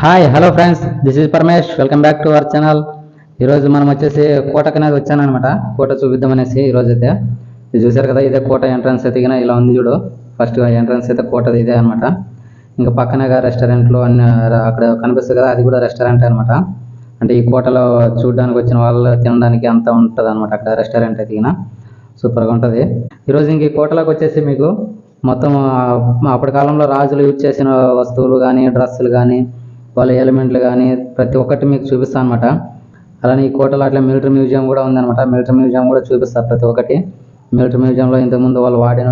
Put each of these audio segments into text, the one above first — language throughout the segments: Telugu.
Hi hello friends this is Paramesh welcome back to our channel ఈరోజు మనం వచ్చేసి కోటకి అనేది వచ్చానమాట కోట చూపిద్దాం అనేసి ఈరోజు అయితే ఇది చూసారు కదా ఇదే కోట ఎంట్రన్స్ అయితే ఇలా ఉంది చూడు. ఫస్ట్ ఎంట్రన్స్ అయితే కోటది ఇదే అనమాట ఇంకా పక్కనగా రెస్టారెంట్లు అన్ని అక్కడ కనిపిస్తుంది కదా అది కూడా రెస్టారెంట్ అనమాట అంటే ఈ కోటలో చూడడానికి వచ్చిన వాళ్ళు తినడానికి అంతా ఉంటుంది అనమాట అక్కడ రెస్టారెంట్ అయితే సూపర్గా ఉంటుంది. ఈరోజు ఇంక ఈ కోటలోకి వచ్చేసి మీకు మొత్తం అప్పటి కాలంలో రాజులు యూజ్ చేసిన వస్తువులు కానీ డ్రెస్సులు కానీ వాళ్ళ ఎలిమెంట్లు కానీ ప్రతి ఒక్కటి మీకు చూపిస్తాను అనమాట అలానే ఈ కోటలో అట్లా మిలిటరీ మ్యూజియం కూడా ఉందన్నమాట. మిలిటరీ మ్యూజియం కూడా చూపిస్తారు ప్రతి ఒక్కటి. మిలిటరీ మ్యూజియంలో ఇంతకుముందు వాళ్ళు వాడిన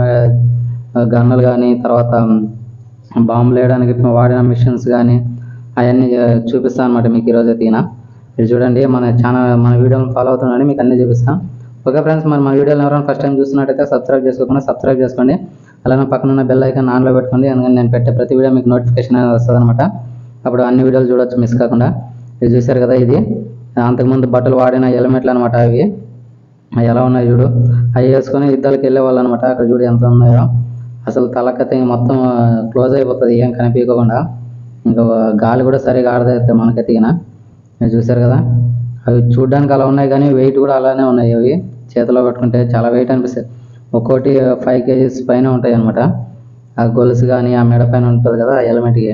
గన్నులు కానీ తర్వాత బాంబులు వేయడానికి వాడిన మిషన్స్ కానీ అవన్నీ చూపిస్తాను అనమాట మీకు ఈరోజు తీన ఇది చూడండి మన ఛానల్ మన వీడియోని ఫాలో అవుతుండండి మీకు అన్నీ చూపిస్తాను ఓకే ఫ్రెండ్స్ మరి మన వీడియోని ఎవరైనా ఫస్ట్ టైం చూస్తున్నట్టయితే సబ్స్క్రైబ్ చేసుకోకుండా సబ్స్క్రైబ్ చేసుకోండి. అలానే పక్కన ఉన్న బెల్ ఐకాన్ ఆన్లో పెట్టుకోండి. ఎందుకంటే నేను పెట్టే ప్రతి వీడియో మీకు నోటిఫికేషన్ అనేది వస్తుంది అనమాట అప్పుడు అన్ని వీడియోలు చూడొచ్చు మిస్ కాకుండా. ఇది చూశారు కదా ఇది? అంతకుముందు బట్టలు వాడిన హెల్మెట్లు అనమాట అవి. అవి ఎలా ఉన్నాయి చూడు? అవి వేసుకొని యుద్ధాలకు వెళ్ళేవాళ్ళు అనమాట అక్కడ చూడు ఎంత ఉన్నాయో. అసలు తలకత మొత్తం క్లోజ్ అయిపోతుంది. ఏం కనిపించకుండా ఇంకా గాలి కూడా సరిగా ఆడదైతే మనకెత్తిగిన మీరు చూశారు కదా? అవి చూడడానికి అలా ఉన్నాయి కానీ వెయిట్ కూడా అలానే ఉన్నాయి అవి. చేతిలో పెట్టుకుంటే చాలా వెయిట్ అనిపిస్తుంది ఒక్కోటి ఫైవ్ కేజీస్ పైన ఉంటాయి అనమాట ఆ గొలుసు కానీ ఆ మెడ పైన ఉంటుంది కదా ఆ హెల్మెట్కి.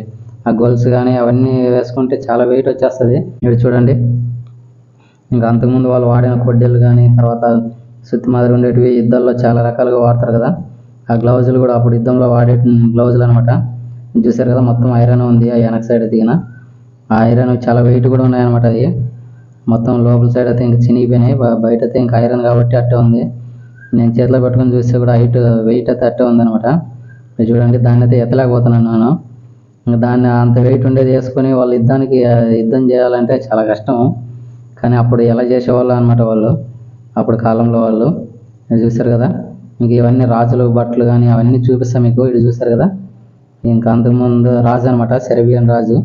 ఆ గొలుసు కానీ అవన్నీ వేసుకుంటే చాలా వెయిట్ వచ్చేస్తుంది. మీరు చూడండి. ఇంకా అంతకుముందు వాళ్ళు వాడిన కొడ్డీలు కానీ తర్వాత సుత్తి మాదిరి ఉండేటివి యుద్ధాల్లో చాలా రకాలుగా వాడతారు కదా. ఆ గ్లౌజులు కూడా అప్పుడు యుద్ధంలో వాడే గ్లౌజులు అనమాట చూసారు కదా మొత్తం ఐరన్ ఉంది ఆ వెనక సైడ్ దిగిన. ఆ ఐరన్ చాలా వెయిట్ కూడా ఉన్నాయన్నమాట అది మొత్తం లోపల సైడ్ అయితే ఇంకా చినిగిపోయినాయి. బయట అయితే ఇంకా ఐరన్ కాబట్టి అట్టే ఉంది. నేను చేతిలో పెట్టుకొని చూస్తే కూడా హైట్ వెయిట్ అయితే అట్టే ఉందన్నమాట. ఇది చూడండి దాన్ని అయితే ఎత్తలేకపోతున్నాను నేను. దాన్ని అంత వెయిట్ ఉండేది వేసుకొని వాళ్ళు యుద్ధానికి యుద్ధం చేయాలంటే చాలా కష్టం. కానీ అప్పుడు ఎలా చేసేవాళ్ళు అనమాట వాళ్ళు? అప్పుడు కాలంలో వాళ్ళు. మీరు చూశారు కదా? ఇంక ఇవన్నీ రాజులు బట్టలు కానీ అవన్నీ చూపిస్తాం మీకు. ఇటు చూశారు కదా? ఇంకా అంతకుముందు రాజు అనమాట సెరబియన్ రాజు.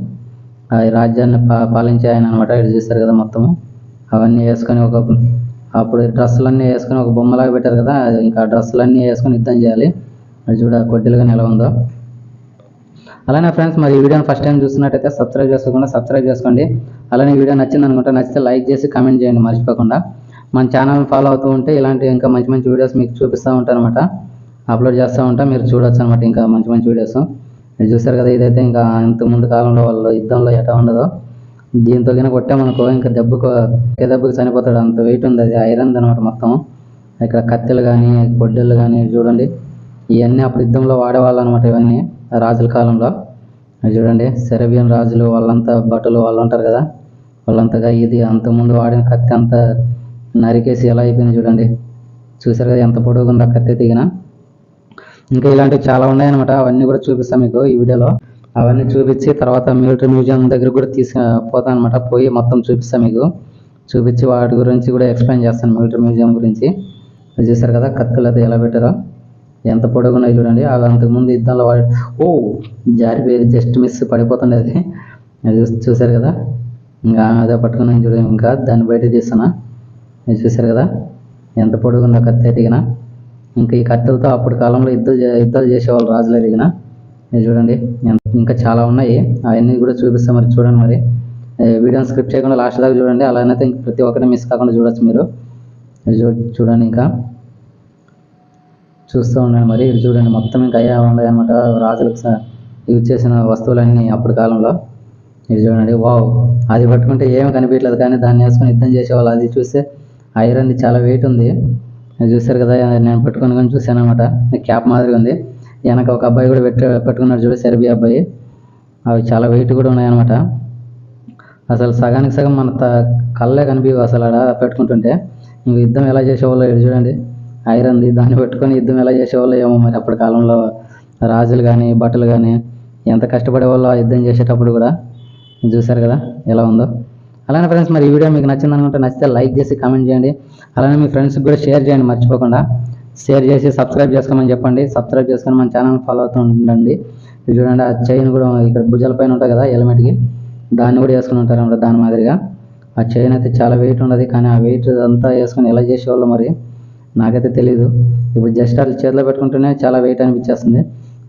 ఆ రాజ్యాన్ని పా పాలించే ఆయన అనమాట ఇటు చూస్తారు కదా మొత్తము అవన్నీ వేసుకొని ఒక అప్పుడు డ్రెస్సులన్నీ వేసుకొని ఒక బొమ్మలాగా పెట్టారు కదా? ఇంకా డ్రెస్సులన్నీ వేసుకొని యుద్ధం చేయాలి. అది చూడ కొద్దిలుగా ఎలా ఉందో. అలానే ఫ్రెండ్స్ మరి ఈ వీడియోని ఫస్ట్ టైం చూస్తున్నట్టయితే సబ్స్క్రైబ్ చేసుకోకుండా సబ్స్క్రైబ్ చేసుకోండి. అలానే ఈ వీడియో నచ్చింది అనుకుంటే నచ్చితే లైక్ చేసి కామెంట్ చేయండి మర్చిపోకుండా. మన ఛానల్ ఫాలో అవుతూ ఉంటే ఇలాంటి ఇంకా మంచి మంచి వీడియోస్ మీకు చూపిస్తూ ఉంటాను అనమాట అప్లోడ్ చేస్తూ ఉంటాం మీరు చూడొచ్చు అనమాట ఇంకా మంచి మంచి వీడియోస్ మీరు చూసారు కదా ఇదైతే ఇంకా ఇంత ముందు కాలంలో వాళ్ళు యుద్ధంలో ఎట్లా ఉండదో. దీంతో కనుక కొట్టామనుకో ఇంకా దెబ్బకు ఒకే దెబ్బకు చనిపోతాడు. అంత వెయిట్ ఉంది అది ఐరన్ అనమాట మొత్తం. ఇక్కడ కత్తెలు కానీ పొడ్డెలు కానీ చూడండి. ఇవన్నీ అప్పుడు యుద్ధంలో వాడేవాళ్ళు అనమాట ఇవన్నీ. రాజుల కాలంలో. చూడండి సెరబియన్ రాజులు వాళ్ళంతా బట్టలు వాళ్ళు ఉంటారు కదా. వాళ్ళంతగా ఇది అంతకుముందు వాడిన కత్తి అంతా నరికేసి ఎలా అయిపోయింది చూడండి. చూసారు కదా ఎంత పొడవుగా ఉందో కత్తి దిగిన ఇంకా ఇలాంటివి చాలా ఉన్నాయన్నమాట. అవన్నీ కూడా చూపిస్తాను మీకు ఈ వీడియోలో. అవన్నీ చూపించి తర్వాత మిలిటరీ మ్యూజియం దగ్గర కూడా తీసుకు పోతాను అనమాట పోయి మొత్తం చూపిస్తాను మీకు. చూపించి వాటి గురించి కూడా ఎక్స్ప్లెయిన్ చేస్తాను మిలిటరీ మ్యూజియం గురించి. ఇది చూసారు కదా కత్తులు అది ఎలా పెట్టారో. ఎంత పొడుగు ఉన్నాయి చూడండి అలా అంతకుముందు యుద్ధంలో వాడి ఓ జారిపోయేది జస్ట్ మిస్ పడిపోతుండేది. అది అది చూసారు కదా? ఇంకా అదే పట్టుకున్నాను చూడండి ఇంకా దాన్ని బయట తీస్తున్నా. మీరు చూసారు కదా? ఎంత పొడుగుందో కత్తి ఎదిగిన ఇంకా ఈ కత్తులతో అప్పుడు కాలంలో యుద్ధాలు యుద్ధాలు చేసేవాళ్ళు రాజులు ఎదిగిన మీరు చూడండి ఇంకా చాలా ఉన్నాయి. అవన్నీ కూడా చూపిస్తాం మరి చూడండి మరి. ఏ వీడియోని స్క్రిప్ట్ చేయకుండా లాస్ట్ దాకా చూడండి. అలానైతే ఇంక ప్రతి ఒక్కరిని మిస్ కాకుండా చూడొచ్చు మీరు. ఇది చూ చూడండి ఇంకా. చూస్తూ ఉన్నాను. మరి ఇది చూడండి మొత్తం ఇంకా అయ్యా ఉన్నాయి అనమాట రాజులకు స- యూజ్ చేసిన వస్తువులన్నీ అప్పటి కాలంలో. ఇది చూడండి వావ్. అది పట్టుకుంటే ఏమి కనిపించలేదు కానీ దాన్ని వేసుకొని యుద్ధం చేసేవాళ్ళు. అది చూస్తే ఐరన్ చాలా వెయిట్ ఉంది. చూశారు కదా నేను పట్టుకొని కానీ చూశాను అనమాట క్యాప్ మాదిరిగా ఉంది. వెనక ఒక అబ్బాయి కూడా పెట్టు పెట్టుకున్నాడు చూడు సెర్బియా అబ్బాయి. అవి చాలా వెయిట్ కూడా ఉన్నాయన్నమాట. అసలు సగానికి సగం మన త కళ్ళే కనిపించవు అసలు ఆడ పెట్టుకుంటుంటే. ఇంక యుద్ధం ఎలా చేసేవాళ్ళు చూడండి. ఐరన్ది దాన్ని పెట్టుకొని యుద్ధం ఎలా చేసేవాళ్ళు ఏమో మరి అప్పటి కాలంలో. రాజులు కానీ బట్టలు కానీ ఎంత కష్టపడేవాళ్ళు ఆ యుద్ధం చేసేటప్పుడు కూడా చూశారు కదా ఎలా ఉందో. అలానే ఫ్రెండ్స్ మరి ఈ వీడియో మీకు నచ్చింది అనుకుంటే నచ్చితే లైక్ చేసి కామెంట్ చేయండి. అలానే మీ ఫ్రెండ్స్కి కూడా షేర్ చేయండి మర్చిపోకుండా. షేర్ చేసి సబ్స్క్రైబ్ చేసుకోమని చెప్పండి. సబ్స్క్రైబ్ చేసుకొని మన ఛానల్ ఫాలో అవుతూ ఉండండి. చూడండి ఆ చైన్ కూడా ఇక్కడ భుజాల పైన ఉంటుంది కదా హెల్మెట్కి దాన్ని కూడా వేసుకుని ఉంటారు అనమాట దాని మాదిరిగా. ఆ చైన్ అయితే చాలా వెయిట్ ఉండదు కానీ ఆ వెయిట్ అంతా వేసుకొని ఎలా చేసేవాళ్ళు మరి? నాకైతే తెలియదు ఇప్పుడు జస్ట్ అట్లా చేతిలో పెట్టుకుంటేనే చాలా వెయిట్ అనిపించేస్తుంది.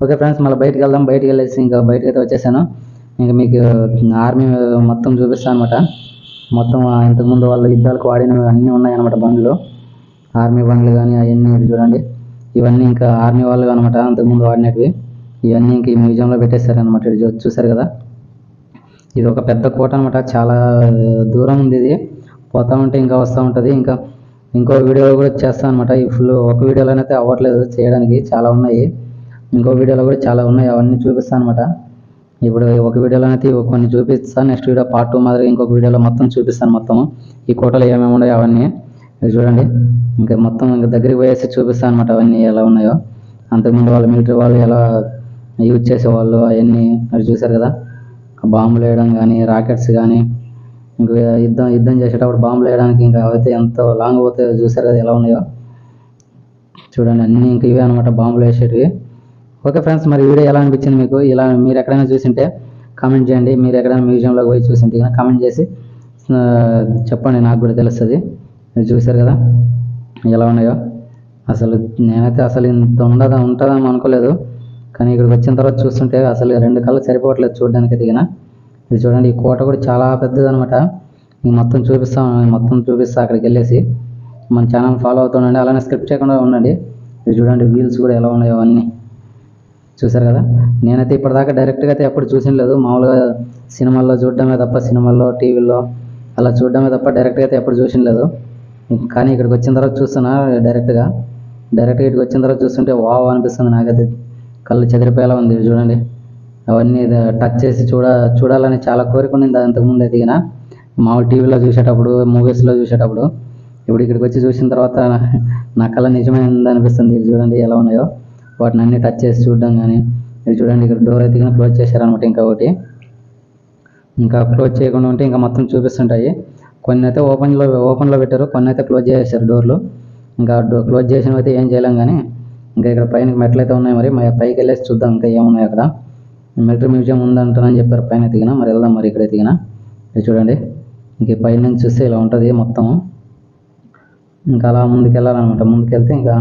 ఓకే ఫ్రెండ్స్ మళ్ళీ బయటకు వెళ్దాం. బయటకు వెళ్ళేసి ఇంకా బయటకి అయితే వచ్చేసాను. ఇంకా మీకు ఆర్మీ మొత్తం చూపిస్తాను అనమాట మొత్తం ఇంతకుముందు వాళ్ళ యుద్ధాలకు వాడినవి అన్నీ ఉన్నాయన్నమాట బండ్లు. ఆర్మీ బండ్లు కానీ అవన్నీ ఇటు చూడండి. ఇవన్నీ ఇంకా ఆర్మీ వాళ్ళు అనమాట అంతకుముందు వాడినవి. ఇవన్నీ ఇంక ఈ మ్యూజియంలో పెట్టేశారనమాట ఇటు చూసారు చూశారు కదా? ఇది ఒక పెద్ద కోట అనమాట చాలా దూరం ఉంది ఇది. పోతా ఉంటే ఇంకా వస్తూ ఉంటుంది. ఇంకా ఇంకో వీడియోలో కూడా చేస్తాను అనమాట ఈ ఫుల్ ఒక వీడియోలో అయితే అవ్వట్లేదు. చేయడానికి చాలా ఉన్నాయి. ఇంకో వీడియోలో కూడా చాలా ఉన్నాయి. అవన్నీ చూపిస్తాను అనమాట ఇప్పుడు ఒక వీడియోలో అయితే కొన్ని చూపిస్తాను. నెక్స్ట్ వీడియో పార్ట్ టూ మాదిరి ఇంకొక వీడియోలో మొత్తం చూపిస్తాను మొత్తం ఈ కోటలో ఏమేమి ఉన్నాయో అవన్నీ. చూడండి. ఇంకా మొత్తం ఇంకా దగ్గరికి పోయేసి చూపిస్తాను అనమాట అవన్నీ ఎలా ఉన్నాయో. అంతకుముందు వాళ్ళు మిలిటరీ వాళ్ళు ఎలా యూజ్ చేసేవాళ్ళు అవన్నీ. అది చూశారు కదా? బాంబులు వేయడం కానీ రాకెట్స్ కానీ ఇంకా యుద్ధం యుద్ధం చేసేటప్పుడు బాంబులు వేయడానికి ఇంకా అయితే ఎంతో లాంగ్ పోతే చూసారు కదా ఎలా ఉన్నాయో. చూడండి అన్నీ ఇంక ఇవే అనమాట బాంబులు వేసేటివి. ఓకే ఫ్రెండ్స్ మరి వీడియో ఎలా అనిపించింది మీకు? ఇలా మీరు ఎక్కడైనా చూసింటే కామెంట్ చేయండి. మీరు ఎక్కడైనా మ్యూజియంలోకి పోయి చూసింటే కామెంట్ చేసి చెప్పండి నాకు కూడా తెలుస్తుంది. చూశారు కదా ఎలా ఉన్నాయో. అసలు నేనైతే అసలు ఇంత ఉండదా ఉంటుందా అనుకోలేదు. కానీ ఇక్కడికి వచ్చిన తర్వాత చూస్తుంటే అసలు రెండు కళ్ళు సరిపోవట్లేదు చూడడానికి దిగిన ఇది చూడండి ఈ కోట కూడా చాలా పెద్దది అనమాట మొత్తం చూపిస్తాం మొత్తం చూపిస్తా అక్కడికి వెళ్ళేసి. మన ఛానల్ ఫాలో అవుతుండండి అలానే స్క్రిప్ట్ చేయకుండా ఉండండి. ఇది చూడండి వీల్స్ కూడా ఎలా ఉన్నాయో అవన్నీ చూసారు కదా? నేనైతే ఇప్పటిదాకా డైరెక్ట్గా అయితే ఎప్పుడు చూసిన లేదు. మామూలుగా సినిమాల్లో చూడడమే తప్ప సినిమాల్లో టీవీల్లో అలా చూడడమే తప్ప డైరెక్ట్గా అయితే ఎప్పుడు చూసిన లేదు. కానీ ఇక్కడికి వచ్చిన తర్వాత చూస్తున్నా డైరెక్ట్గా. డైరెక్ట్గా ఇక్కడికి వచ్చిన తర్వాత చూస్తుంటే వావ్ అనిపిస్తుంది నాకైతే. కళ్ళు చెదిరిపోయేలా ఉంది ఇది చూడండి. అవన్నీ టచ్ చేసి చూడ చూడాలని చాలా కోరిక ఉండింది అంతకుముందు ఎదిగిన మామూలు టీవీలో చూసేటప్పుడు మూవీస్లో చూసేటప్పుడు. ఇప్పుడు ఇక్కడికి వచ్చి చూసిన తర్వాత నా కళ నిజమైంది అనిపిస్తుంది. ఇది చూడండి ఎలా ఉన్నాయో. వాటిని అన్ని టచ్ చేసి చూడడం కానీ ఇది చూడండి ఇక్కడ డోర్ ఎదిగిన క్లోజ్ చేశారనమాట ఇంకా ఒకటి. ఇంకా క్లోజ్ చేయకుండా ఉంటే ఇంకా మొత్తం చూపిస్తుంటాయి. కొన్ని అయితే ఓపెన్లో ఓపెన్లో పెట్టారు కొన్ని అయితే క్లోజ్ చేసేసారు డోర్లు ఇంకా డో క్లోజ్ చేసినవి అయితే ఏం చేయలేం కానీ ఇంకా ఇక్కడ పైన మెట్లు అయితే ఉన్నాయి మరి. మరి పైకి వెళ్ళేసి చూద్దాం ఇంకా ఏమున్నాయి అక్కడ. మిలిటరీ మ్యూజియం ఉందంటారని చెప్పారు. పైన దిగిన మరి వెళ్దాం మరి ఇక్కడ దిగిన ఇది చూడండి. ఇంక పైన నుంచి చూస్తే ఇలా ఉంటుంది మొత్తం ఇంకా అలా ముందుకు వెళ్ళాలన్నమాట ముందుకు వెళ్తే ఇంకా